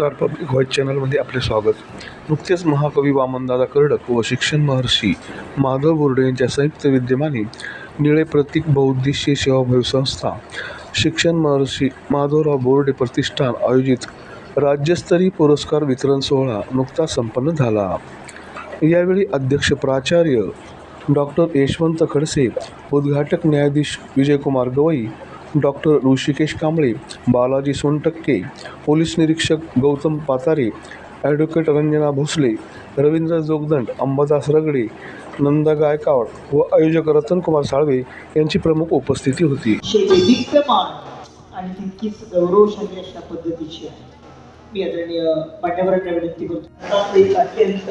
नमस्कार. Public voice चॅनलमध्ये आपले स्वागत. नुकतेच महाकवी वामनदादा कर्डक व शिक्षण महर्षी माधव बोर्डे यांच्या संयुक्त विद्यमाने निळे प्रतीक बौद्धिशी सेवाभावी संस्था शिक्षण महर्षी माधवराव बोर्डे प्रतिष्ठान आयोजित राज्यस्तरीय पुरस्कार वितरण सोहळा नुकताच संपन्न झाला. यावेळी अध्यक्ष प्राचार्य डॉक्टर यशवंत खडसे उद्घाटक न्यायाधीश विजयकुमार गवई डॉक्टर ऋषिकेश कांबळे बालाजी सोनटक्के पोलीस निरीक्षक गौतम पातारे ॲडव्होकेट रंजना भोसले रवींद्र जोगदंड अंबादास रगडे नंदा गायकवाड व आयोजक रतनकुमार साळवे यांची प्रमुख उपस्थिती होती. आणि तितकीच गौरवशाली अशा पद्धतीची आहे. मी आदरणीय विनंती करतो एक अत्यंत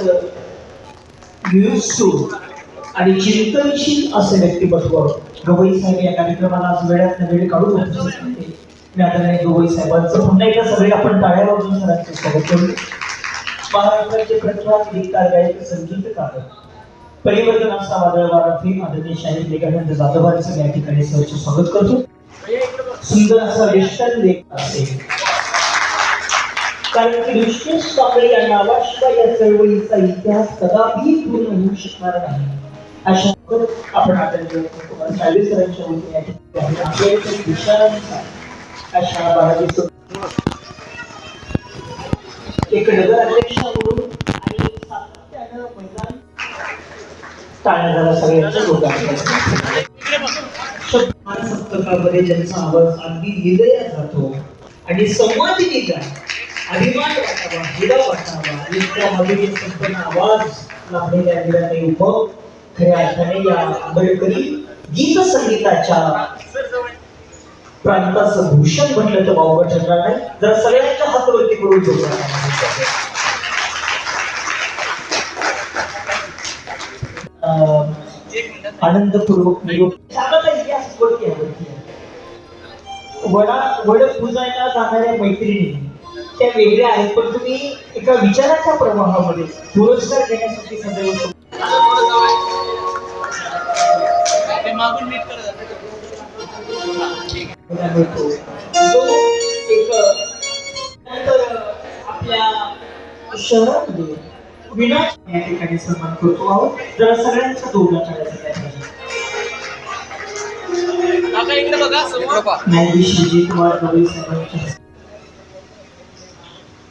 आणि चिंतनशील असे व्यक्तिमत्व गवई साहेब या कार्यक्रमाला आज वेळात वेळ काढून मी आता नाही गवई साहेबांचं पुन्हा एकदा सगळे आपण टाळ्या वाजवून सरांचं स्वागत करू. महाराष्ट्राचे प्रख्यात गीतकार गायक संगीतकार परिवर्तन असा वादळवारा फेम आदरणीय शाहीर लेखानंद जाधवांचं या ठिकाणी सहर्ष स्वागत करतो. सुंदर असा वेस्टर्न लेख असेल कारण की ऋषिकेश कांबळे या नावाशिवाय या चळवळीचा इतिहास कदापि पूर्ण होऊ शकणार नाही. अशा आपण आदरणीय कुमार सरांच्या वतीने आपल्या अशा एक म्हणून आणि सातत्यानं मैदान सगळ्यांच्या सप्तकामध्ये ज्यांचा आवाज अगदी हृदयात जातो आणि संवादिनी गाय अभिमान वाटावा हिरा वाटावा इतका मधुर संपूर्ण आवाज लाभलेल्या विराने उभं खऱ्या अर्थाने या आंबेडकरी गीत संगीताच्या प्रांताचं भूषण म्हटलं तर वावगं ठरणार नाही. जर सगळ्यांच्या हातवरती करून जोडणार अं, आनंदपूर्वक निरोप वडा वड पूजायला जाणाऱ्या मैत्रिणी त्या वेगळ्या आहेत पण तुम्ही एका विचाराच्या प्रवाहामध्ये पुरस्कार घेण्यासाठी सदैव मागून मिळतो. करत एक आपल्या शहरामध्ये विनाश या ठिकाणी सन्मान करतो आहोत जरा सगळ्यांचा दोघा करायचा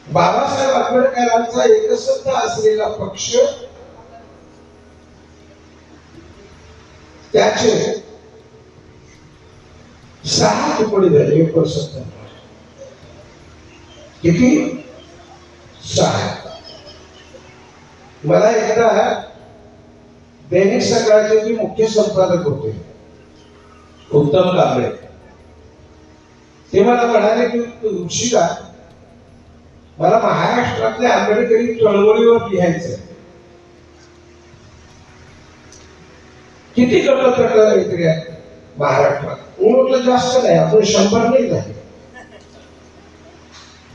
बाबासाहेब आंबेडकरांचा एकसंध असलेला पक्ष त्याचे सहा तुकडे झाले एक वर्ष किती? सहा. मला एकदा दैनिक सकाळचे मी मुख्य संपादक होते उत्तम कांबळे. ते मला म्हणाले की तुळशीला मला महाराष्ट्रातल्या आंबेडकरी चळवळीवर लिहायचं किती गट तट इकडे आहे महाराष्ट्रात. ओळखलं जास्त नाही आपण शंभर नाही झाले.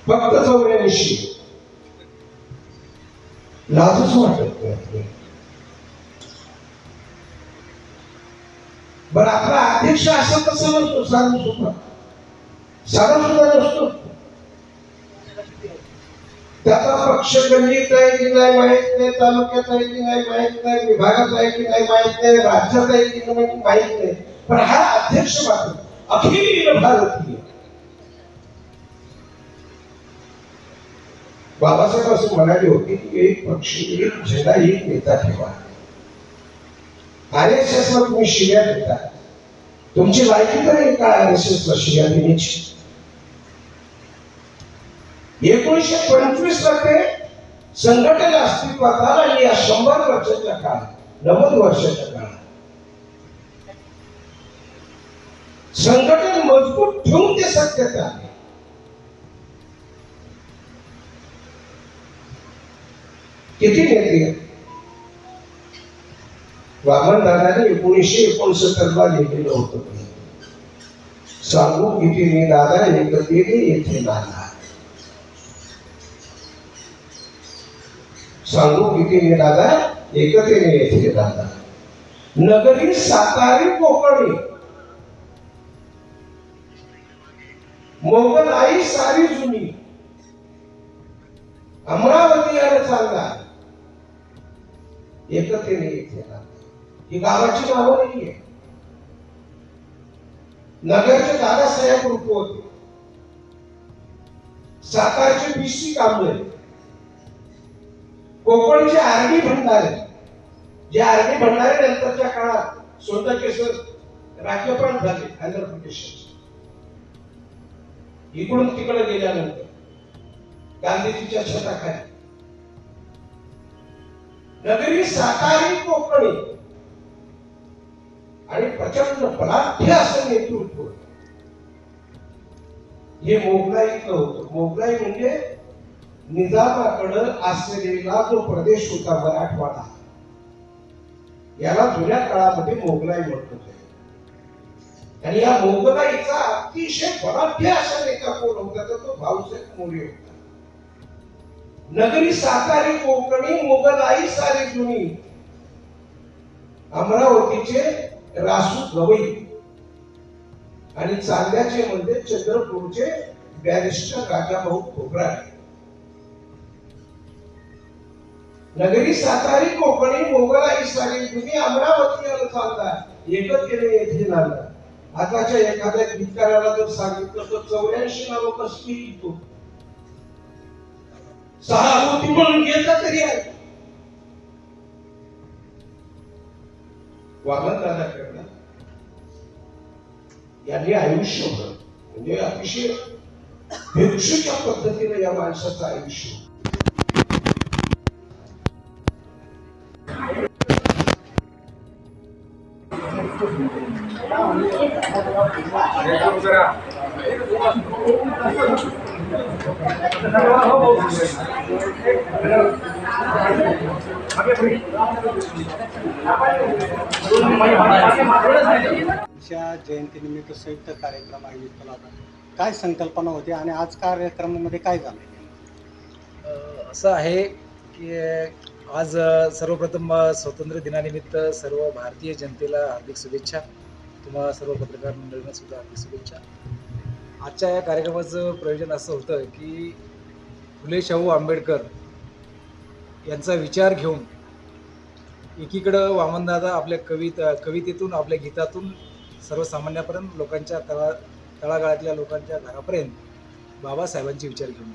फक्त चौऱ्याऐंशी. लाजच वाटत बरं आपला अध्यक्ष असं कसं नसतो? साधू सुद्धा साधा सुद्धा नसतो. त्याचा पक्ष गल्लीत आहे की नाही माहीत नाही तालुक्यात आहे की नाही माहीत नाही विभागात आहे की नाही माहीत नाही राज्यात आहे की नाही माहीत नाही. पण हा अध्यक्ष मात्र अखिल भारतीय. बाबासाहेब असं म्हणाले होते की एक पक्ष एक झेंडा एक नेता ठेवा. आर एस एस ला तुम्ही शिव्या देता. तुमची लायकी तर एक का आर एस एस ला शिव्या देण्याची? एकोणीसशे पंचवीस ते संघटना अस्तित्वात आलं आणि या नव्वद वर्षाच्या संघटन मज़बूत ठेवून ते सत्यात आले. किती वामन दादाने एकोणीसशे एकोणसत्तर ला लिहिलेलं होतं. सांगू किती? ने दादा येथे नाना सांगू किती ने एकतेने येथे दादा नगरी सातारी कोकणी. मोगल आई सारी जुनी. अमरावती आणि सांगा एकतेने येथे राहतात. ही गावाची नावं नाहीये. नगरचे दादासाहेब रूप होते. सातारचे B Kamble. Kamble R D Bhandare. J R D Bhandare नंतरच्या काळात स्वतः केसर राज्यपाल झाले आंध्र प्रदेशाचे. इकडून तिकडे गेल्यानंतर गांधीजीच्या छताखाली. नगरी सातारी कोकणी. आणि प्रचंड बलाढ्य असं नेतृत्व. हे मोगलाईतलं होतं. मोगलाई म्हणजे निजामाकडं असलेला जो प्रदेश होता मराठवाडा याला जुन्या काळामध्ये मोगलाई म्हणत होते. आणि या मोगलाईचा अतिशय बलाढ्य असा नेता कोण होता? तर तो भाऊसाहेब मोरे होता. नगरी सातारी कोकणी मोगलाई सारी जुनी. अमरावतीचे रासू गवई आणि चांद्याचे म्हणजे चंद्रपूरचे बॅरिस्टर राजाभाऊ खोबराडे नगरी सातारी कोकणी मोगला इसारी तुम्ही अमरावती चालता एकच केले येथे नांदा आताच्या एखाद्या गीतकाराला जर सांगितलं तर चौऱ्याऐंशी नाव कसली येतो सहाभूती म्हणून घेता तरी आहे. वामन दादाकडनं यांनी आयुष्यभर म्हणजे अतिशय भिक्षूच्या पद्धतीने या माणसाचं आयुष्य जयंतीनिमित्त संयुक्त कार्यक्रम आयोजित केला होता. काय संकल्पना होती आणि आज कार्यक्रमामध्ये काय झालं असं आहे की आज सर्वप्रथम स्वातंत्र्य दिनानिमित्त सर्व भारतीय जनतेला हार्दिक शुभेच्छा. तुम्हाला सर्व पत्रकार मंडळींना सुद्धा हार्दिक शुभेच्छा. आजच्या या कार्यक्रमाचं प्रयोजन असं होतं की फुले शाहू आंबेडकर यांचा विचार घेऊन एकीकडं वामनदादा आपल्या कविता कवितेतून आपल्या गीतातून सर्वसामान्यापर्यंत लोकांच्या तळा तळागाळातल्या लोकांच्या घरापर्यंत बाबासाहेबांचे विचार घेऊन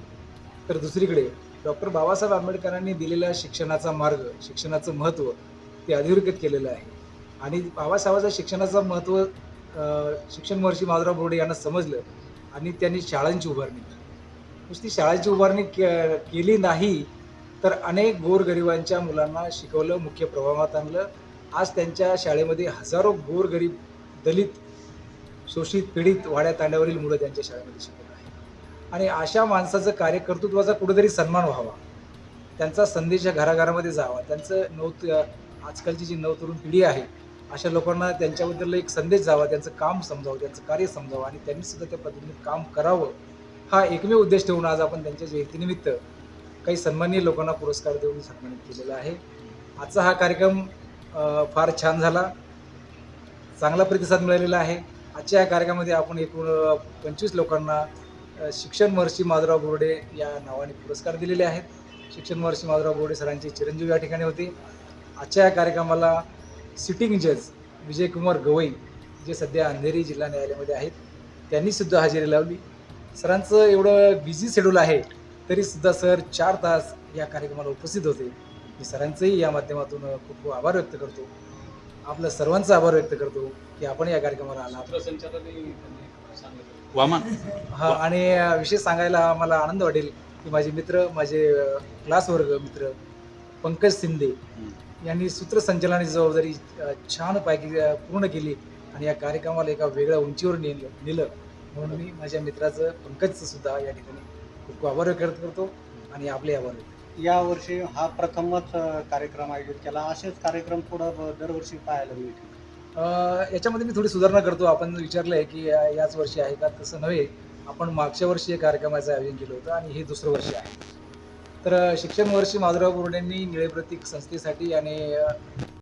तर दुसरीकडे डॉक्टर बाबासाहेब आंबेडकरांनी दिलेला शिक्षणाचा मार्ग शिक्षणाचं महत्त्व ते अधोरेखित केलेलं आहे. आणि बाबासाहेबाचं शिक्षणाचं महत्त्व शिक्षण महर्षी माधवराव बोर्डे यांना समजलं आणि त्यांनी शाळांची उभारणी केली. नुसती शाळांची उभारणी के केली नाही तर अनेक गोरगरिबांच्या मुलांना शिकवलं मुख्य प्रभावात आणलं. आज त्यांच्या शाळेमध्ये हजारो गोरगरीब दलित शोषित पीडित वाड्या तांड्यावरील मुलं त्यांच्या शाळेमध्ये शिकवतात. आणि अशा माणसाचं कार्यकर्तृत्वाचा कुठेतरी सन्मान व्हावा. त्यांचा संदेश घराघरामध्ये जावा. त्यांचं नव आजकालची जी नवतरुण पिढी आहे अशा लोकांना त्यांच्याबद्दल एक संदेश जावा त्यांचं काम समजावं त्यांचं कार्य समजावं आणि त्यांनी सुद्धा त्या पद्धतीने काम करावं. हा एकमेव उद्देश ठेवून आज आपण त्यांच्या जयंतीनिमित्त काही सन्माननीय लोकांना पुरस्कार देऊन सन्मानित केलेला आहे. आजचा हा कार्यक्रम फार छान झाला. चांगला प्रतिसाद मिळालेला आहे. आजच्या या कार्यक्रमामध्ये आपण एकूण पंचवीस लोकांना शिक्षण महर्षी माधवराव बोर्डे या नावाने पुरस्कार दिलेले आहेत. शिक्षण महर्षी माधवराव बोर्डे सरांचे चिरंजीव या ठिकाणी होते. आजच्या या कार्यक्रमाला सिटिंग जज विजयकुमार गवई जे सध्या अंधेरी जिल्हा न्यायालयामध्ये आहेत त्यांनी सुद्धा हजेरी लावली. सरांचं एवढं बिझी शेड्यूल आहे तरी सुद्धा सर चार तास या कार्यक्रमाला उपस्थित होते. मी सरांचंही या माध्यमातून खूप खूप आभार व्यक्त करतो. आपलं सर्वांचा आभार व्यक्त करतो की आपण या कार्यक्रमाला आला वामन. हा आणि विशेष सांगायला मला आनंद वाटेल की माझे मित्र माझे क्लास वर्ग मित्र पंकज शिंदे यांनी सूत्रसंचालनाची जबाबदारी अ, छानपैकी अ, पूर्ण केली आणि या कार्यक्रमाला एका वेगळ्या उंचीवर नेलं नेलं. म्हणून मी माझ्या मित्राचं पंकजचं सुद्धा या ठिकाणी खूप खूप आभार व्यक्त करतो आणि आपले आभार व्यक्त. यावर्षी हा प्रथमच कार्यक्रम आयोजित केला. असेच कार्यक्रम पुढं दरवर्षी पाहायला मिळतील. याच्यामध्ये मी थोडी सुधारणा करतो. आपण विचारलं आहे की याच वर्षी आहे का? तसं नव्हे. आपण मागच्या वर्षी या कार्यक्रमाचं आयोजन केलं होतं आणि हे दुसरं वर्ष आहे. तर शिक्षण वर्षी माधुराव बोर्डेंनी निळे प्रतीक संस्थेसाठी आणि